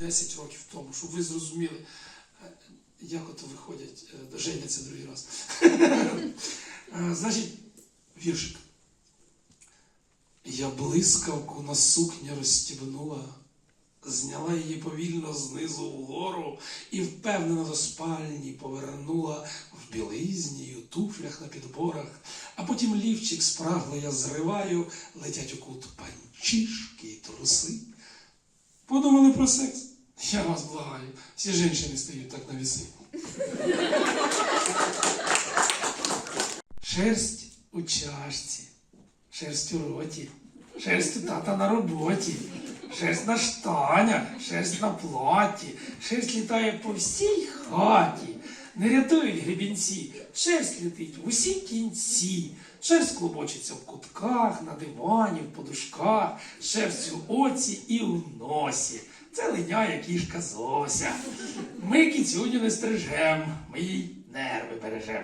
10 років тому, щоб ви зрозуміли, е, як ото виходять, е, женяться другий раз. Е, Значить, віршик. Я блискавку на сукні розстібнула, зняла її повільно знизу вгору і впевнено до спальні повернула в білизні у туфлях на підборах, а потім лівчик спрагло я зриваю, летять у кут панчішки й труси. Подумали про секс? Я вас благаю, всі жінки стають так на віси. Шерсть у чашці, шерсть у роті, шерсть у тата на роботі, шерсть на штанях, шерсть на платі, шерсть літає по всій хаті. Не рятують гребінці, шерсть летить в усі кінці, шерсть клубочиться в кутках, на дивані, в подушках, шерсть у оці і у носі. Це линяє кішка Зося. Ми кіцюню не стрижем, ми їй нерви бережем.